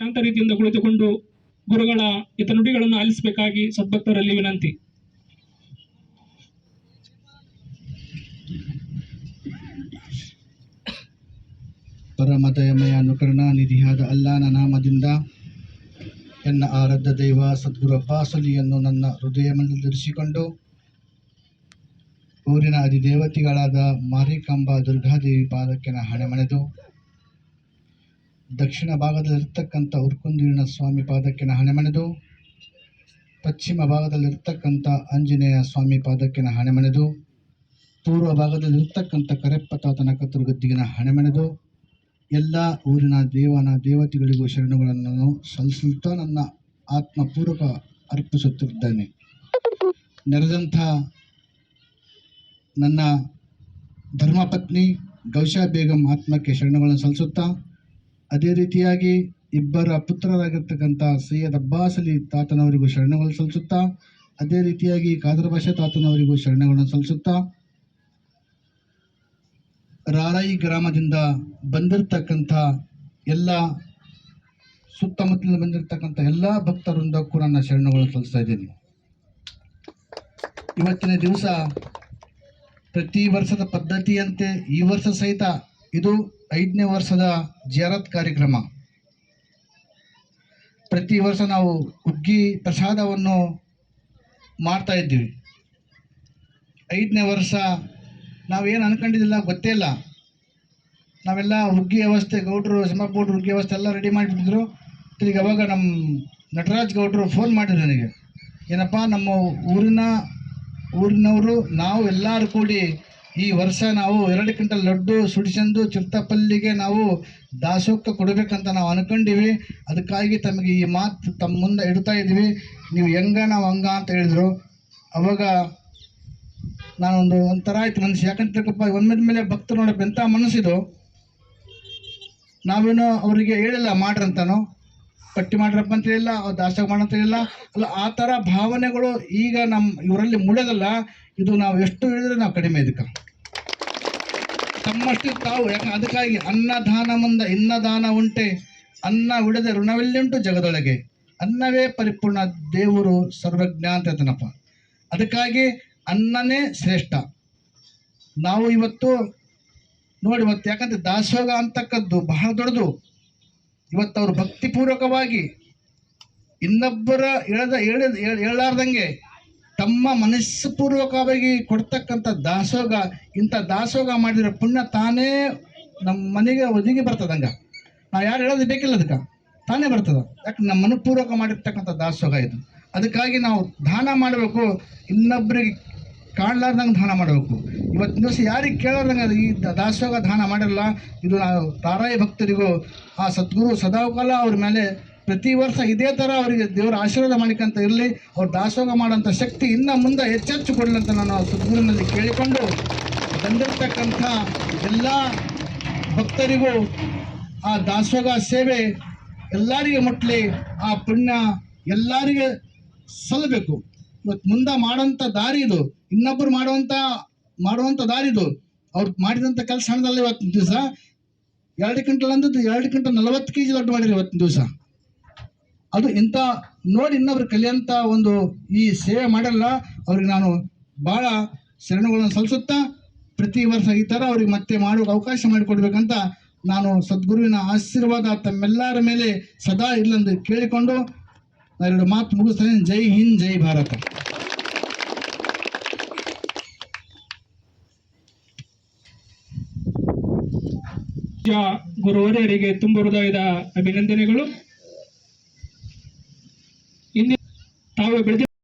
ಶಾಂತ ರೀತಿಯಿಂದ ಕುಳಿತುಕೊಂಡು ಗುರುಗಳ ಹಿತ ನುಡಿಗಳನ್ನು ಆಲಿಸಬೇಕಾಗಿ ಸದ್ಭಕ್ತರಲ್ಲಿ ವಿನಂತಿ. ಪರಮದಯಮಯ ಅನುಕರಣ ನಿಧಿಯಾದ ಅಲ್ಲಾನ ನಾಮದಿಂದ ಎನ್ನ ಆರಾಧ್ಯ ದೈವ ಸದ್ಗುರು ಸುಲಿಯನ್ನು ನನ್ನ ಹೃದಯ ಧರಿಸಿಕೊಂಡು ಊರಿನ ಅಧಿದೇವತೆಗಳಾದ ಮಾರಿಕಾಂಬ ದುರ್ಗಾದೇವಿ ಪಾದಕ್ಕೆ ಹಣೆ ಮಣೆದು ದಕ್ಷಿಣ ಭಾಗದಲ್ಲಿರ್ತಕ್ಕಂಥ ಉರ್ಕುಂದೀರಿನ ಸ್ವಾಮಿ ಪಾದಕ್ಕೆ ಹಣೆಮಣೆದು ಹಣೆ ಮಣೆದು, ಪಶ್ಚಿಮ ಭಾಗದಲ್ಲಿರ್ತಕ್ಕಂಥ ಆಂಜನೇಯ ಸ್ವಾಮಿ ಪಾದಕ್ಕೆ ಹಣೆಮಣೆದು ಹಣೆ ಮಣೆದು, ಪೂರ್ವ ಭಾಗದಲ್ಲಿರ್ತಕ್ಕಂಥ ಕರೆಪ್ಪ ತಾತನ ಕತ್ತರು ಗದ್ದಿಗೆ ನಾ ಹಣೆ ಮಣೆದು, ಎಲ್ಲ ಊರಿನ ದೇವನ ದೇವತೆಗಳಿಗೂ ಶರಣುಗಳನ್ನು ಸಲ್ಲಿಸುತ್ತಾ ನನ್ನ ಆತ್ಮಪೂರ್ವಕ ಅರ್ಪಿಸುತ್ತಿದ್ದೇನೆ ನೆರೆದಂಥ ನನ್ನ ಧರ್ಮಪತ್ನಿ ಗೌಶಾ ಬೇಗಂ ಆತ್ಮಕ್ಕೆ ಶರಣುಗಳನ್ನು ಸಲ್ಲಿಸುತ್ತಾ ಅದೇ ರೀತಿಯಾಗಿ ಇಬ್ಬರ ಪುತ್ರರಾಗಿರ್ತಕ್ಕಂಥ ಸೈಯದ್ ಅಬ್ಬಾಸ್ ಅಲಿ ತಾತನವರಿಗೂ ಶರಣಗಳನ್ನು ಸಲ್ಲಿಸುತ್ತಾ, ಅದೇ ರೀತಿಯಾಗಿ ಕಾದರ್ ಭಾಷೆ ತಾತನವರಿಗೂ ಶರಣಗಳನ್ನು ಸಲ್ಲಿಸುತ್ತಾ ರಾರಾಯಿ ಗ್ರಾಮದಿಂದ ಬಂದಿರತಕ್ಕಂಥ ಎಲ್ಲ ಸುತ್ತಮುತ್ತಲಿನ ಬಂದಿರತಕ್ಕಂಥ ಎಲ್ಲ ಭಕ್ತರೊಂದಕ್ಕೂ ನನ್ನ ಶರಣಗಳನ್ನು ಸಲ್ಲಿಸ್ತಾ ಇದ್ದೀನಿ. ಇವತ್ತಿನ ದಿವಸ ಪ್ರತಿ ವರ್ಷದ ಪದ್ಧತಿಯಂತೆ ಈ ವರ್ಷ ಸಹಿತ ಇದು ಐದನೇ ವರ್ಷದ ಜಿಯಾರತ್ ಕಾರ್ಯಕ್ರಮ. ಪ್ರತಿ ವರ್ಷ ನಾವು ಹುಗ್ಗಿ ಪ್ರಸಾದವನ್ನು ಮಾಡ್ತಾ ಇದ್ದೀವಿ. ಐದನೇ ವರ್ಷ ನಾವೇನು ಅನ್ಕೊಂಡಿದ್ದಿಲ್ಲ, ಗೊತ್ತೇ ಇಲ್ಲ. ನಾವೆಲ್ಲ ಹುಗ್ಗಿ ವ್ಯವಸ್ಥೆ, ಗೌಡ್ರು ಸಮಪ್ಪ ಗೌಡ್ರು ಹುಗ್ಗಿ ವ್ಯವಸ್ಥೆ ಎಲ್ಲ ರೆಡಿ ಮಾಡಿಬಿಟ್ಟಿದ್ರು. ತಿರುಗಿ ಅವಾಗ ನಮ್ಮ ನಟರಾಜ್ ಗೌಡ್ರು ಫೋನ್ ಮಾಡಿದ್ರು ನನಗೆ. ಏನಪ್ಪ, ನಮ್ಮ ಊರಿನ ಊರಿನವರು, ನಾವು ಎಲ್ಲರೂ ಕೂಡಿ ಈ ವರ್ಷ ನಾವು ಎರಡು ಕ್ವಿಂಟಲ್ ಲಡ್ಡು ಸುಡಿಸಂದು ಚಿರ್ತಪಲ್ಲಿಗೆ ನಾವು ದಾಸೋಹಕ್ಕೆ ಕೊಡಬೇಕಂತ ನಾವು ಅನ್ಕೊಂಡಿವಿ. ಅದಕ್ಕಾಗಿ ತಮಗೆ ಈ ಮಾತು ತಮ್ಮ ಮುಂದೆ ಇಡ್ತಾ ಇದ್ದೀವಿ ನೀವು ಹೆಂಗ ನಾವು ಹಂಗ ಅಂತ ಹೇಳಿದರು. ಅವಾಗ ನಾನೊಂದು ಒಂಥರ ಆಯ್ತು ಮನಸ್ಸು. ಯಾಕಂತ ತಿಳ್ಕೊಪ್ಪ ಒಂದ್ಮೇಲೆ ಮೇಲೆ ಭಕ್ತರು ನೋಡಪ್ಪ ಎಂಥ ಮನಸ್ಸಿದು. ನಾವೇನೋ ಅವರಿಗೆ ಹೇಳಿಲ್ಲ, ಮಾಡ್ರಂತಾನೋ. ಪಟ್ಟಿ ಮಾಡ್ರಪ್ಪ ಅಂತ ಹೇಳಿಲ್ಲ, ಅವ್ರು ದಾಸೋಹ ಮಾಡಂತ ಹೇಳಿಲ್ಲ. ಅಲ್ಲ, ಆ ಥರ ಭಾವನೆಗಳು ಈಗ ನಮ್ಮ ಇವರಲ್ಲಿ ಮುಳೆದಲ್ಲ ಇದು ನಾವು ಎಷ್ಟು ಹೇಳಿದ್ರೆ ನಾವು ಕಡಿಮೆ ಇದಕ್ಕೆ. ತಮ್ಮಷ್ಟು ತಾವು, ಯಾಕಂದ್ರೆ ಅದಕ್ಕಾಗಿ ಅನ್ನದಾನ ಮುಂದ ಇನ್ನದಾನ ಉಂಟೆ. ಅನ್ನ ಉಳಿದ ಋಣವೆಲ್ಲುಂಟು ಜಗದೊಳಗೆ. ಅನ್ನವೇ ಪರಿಪೂರ್ಣ. ದೇವರು ಸರ್ವಜ್ಞ ಅಂತ ಹೇಳ್ತಾನಪ್ಪ. ಅದಕ್ಕಾಗಿ ಅನ್ನನೇ ಶ್ರೇಷ್ಠ. ನಾವು ಇವತ್ತು ನೋಡಿ, ಇವತ್ತು ಯಾಕಂದ್ರೆ ದಾಸೋಗ ಅಂತಕ್ಕದ್ದು ಬಹಳ ದೊಡ್ಡದು. ಇವತ್ತು ಅವರು ಭಕ್ತಿಪೂರ್ವಕವಾಗಿ ಇನ್ನೊಬ್ಬರ ಹೇಳಿದ ಹೇಳದ ಹೇಳಲಾರ್ದಂಗೆ ತಮ್ಮ ಮನಸ್ಸುಪೂರ್ವಕವಾಗಿ ಕೊಡ್ತಕ್ಕಂಥ ದಾಸೋಗ, ಇಂಥ ದಾಸೋಗ ಮಾಡಿದರೆ ಪುಣ್ಯ ತಾನೇ ನಮ್ಮ ಮನೆಗೆ ಒದಗಿ ಬರ್ತದಂಗೆ ನಾವು ಯಾರು ಹೇಳೋದು ಬೇಕಿಲ್ಲ ಅದಕ್ಕೆ. ತಾನೇ ಬರ್ತದೆ. ಯಾಕೆ ನಮ್ಮ ಮನಪೂರ್ವಕ ಮಾಡಿರ್ತಕ್ಕಂಥ ದಾಸೋಗ ಇದು. ಅದಕ್ಕಾಗಿ ನಾವು ದಾನ ಮಾಡಬೇಕು. ಇನ್ನೊಬ್ಬರಿಗೆ ಕಾಣಲಾರ್ದಂಗೆ ದಾನ ಮಾಡಬೇಕು. ಇವತ್ತಿನ ದಿವಸ ಯಾರಿಗೆ ಕೇಳೋದಂಗೆ ಈ ದಾಸೋಗ ದಾನ ಮಾಡಿರಲ್ಲ ಇದು ನಾವು ತಾರಾಯಿ ಭಕ್ತರಿಗೂ, ಆ ಸದ್ಗುರು ಸದಾಕಾಲ ಅವ್ರ ಮೇಲೆ ಪ್ರತಿ ವರ್ಷ ಇದೇ ಥರ ಅವರಿಗೆ ದೇವರ ಆಶೀರ್ವಾದ ಮಾಡಿಕಂತ ಇರಲಿ, ಅವ್ರು ದಾಸೋಗ ಮಾಡೋಂಥ ಶಕ್ತಿ ಇನ್ನು ಮುಂದೆ ಹೆಚ್ಚೆಚ್ಚು ಕೊಡಲಂತ ನಾನು ಆ ಸದ್ಗುರುನಲ್ಲಿ ಕೇಳಿಕೊಂಡು ಬಂದಿರತಕ್ಕಂಥ ಎಲ್ಲ ಭಕ್ತರಿಗೂ ಆ ದಾಸೋಗ ಸೇವೆ ಎಲ್ಲರಿಗೆ ಮುಟ್ಲಿ, ಆ ಪುಣ್ಯ ಎಲ್ಲರಿಗೆ ಸಲ್ಲಬೇಕು. ಇವತ್ತು ಮುಂದೆ ಮಾಡೋಂಥ ದಾರಿ ಇದು ಇನ್ನೊಬ್ಬರು ಮಾಡುವಂಥ ಮಾಡುವಂಥ ದಾರಿ ಇದು. ಅವ್ರು ಮಾಡಿದಂಥ ಕೆಲಸ ಹಣದಲ್ಲಿ ಇವತ್ತಿನ ದಿವಸ. ಎರಡು ಕ್ವಿಂಟಲ್ ಅಂದದ್ದು ಎರಡು ಕ್ವಿಂಟಲ್ ನಲವತ್ತು ಕೆ ಜಿ ದೊಡ್ಡ ಮಾಡಿರಿ ಇವತ್ತಿನ ದಿವಸ. ಅದು ಇಂಥ ನೋಡಿ ಇನ್ನೊಬ್ರು ಕಲಿಯಂಥ ಒಂದು ಈ ಸೇವೆ ಮಾಡಲ್ಲ, ಅವ್ರಿಗೆ ನಾನು ಭಾಳ ಶರಣುಗಳನ್ನು ಸಲ್ಲಿಸುತ್ತಾ, ಪ್ರತಿ ವರ್ಷ ಈ ಥರ ಅವ್ರಿಗೆ ಮತ್ತೆ ಮಾಡೋಕೆ ಅವಕಾಶ ಮಾಡಿಕೊಡ್ಬೇಕಂತ ನಾನು ಸದ್ಗುರುವಿನ ಆಶೀರ್ವಾದ ತಮ್ಮೆಲ್ಲರ ಮೇಲೆ ಸದಾ ಇರ್ಲೆಂದು ಕೇಳಿಕೊಂಡು ಎರಡು ಮಾತು ಮುಗಿಸ್ತೇನೆ. ಜೈ ಹಿಂದ್, ಜೈ ಭಾರತ. ಗುರುವರಿಯರಿಗೆ ತುಂಬ ಹೃದಯದ ಅಭಿನಂದನೆಗಳು. ಇನ್ನು ತಾವು ಬೆಳೆದ